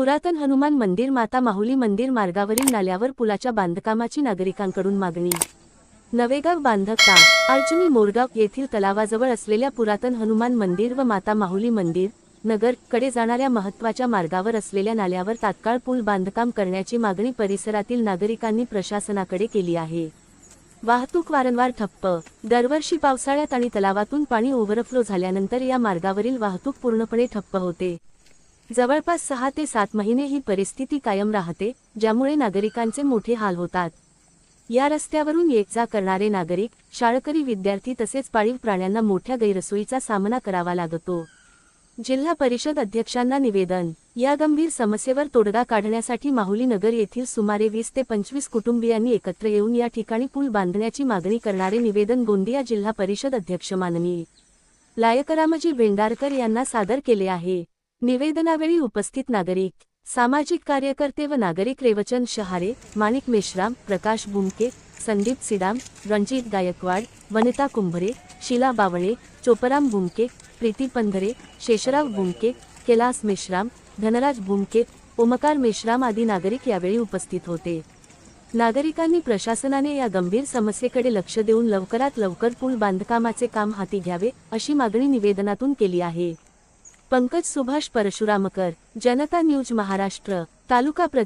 पुरातन हनुमान मंदिर माता माहुली मंदिर मार्गावरील नाल्यावर पुलाच्या बांधकामाची नागरिकांकडून मागणी. नवेगाव बांधकता अर्जुनी मोरगाव येथील तलावाजवळ असलेल्या पुरातन हनुमान मंदिर व माता माहुली मंदिर नगरकडे जाणाऱ्या महत्त्वाच्या मार्गावर असलेल्या नाल्यावर तात्काळ पूल बांधकाम करण्याची मागणी परिसरातील नागरिकांनी प्रशासनाकडे केली आहे. वाहतूक वारंवार ठप्प दरवर्षी पावसाळ्यात आणि तलावातून पाणी ओव्हरफ्लो झाल्यानंतर या मार्गावरील वाहतूक पूर्णपणे ठप्प होते. जवळपास सहा ते सात महिने ही परिस्थिती कायम राहते ज्यामुळे नागरिकांचे मोठे हाल होतात. या रस्त्यावरून ये जा करणारे नागरिक शाळकरी विद्यार्थी तसेच पाळीव प्राण्यांना मोठ्या गैरसोयीचा सामना करावा लागतो. जिल्हा परिषद अध्यक्षांना निवेदन या गंभीर समस्येवर तोडगा काढण्यासाठी माहुली नगर येथील सुमारे वीस ते पंचवीस कुटुंबियांनी एकत्र येऊन या ठिकाणी पूल बांधण्याची मागणी करणारे निवेदन गोंदिया जिल्हा परिषद अध्यक्ष माननीय लायकरामजी भेंडारकर यांना सादर केले आहे. निवेदनावेळी उपस्थित नागरिक सामाजिक कार्यकर्ते व नागरिक रेवचंद शहारे माणिक मेश्राम प्रकाश बुमके संदीप सिडाम रणजित गायकवाड वनिता कुंभरे शीला बावळे चोपराम बुमके प्रीती पंधरे शेषराव बुमके कैलास मेश्राम धनराज बुमके ओमकार मेश्राम आदी नागरिक यावेळी उपस्थित होते. नागरिकांनी प्रशासनाने या गंभीर समस्येकडे लक्ष देऊन लवकरात लवकर पूल बांधकामाचे काम हाती घ्यावे अशी मागणी निवेदनातून केली आहे. पंकज सुभाष परशुरामकर जनता न्यूज महाराष्ट्र तालुका प्र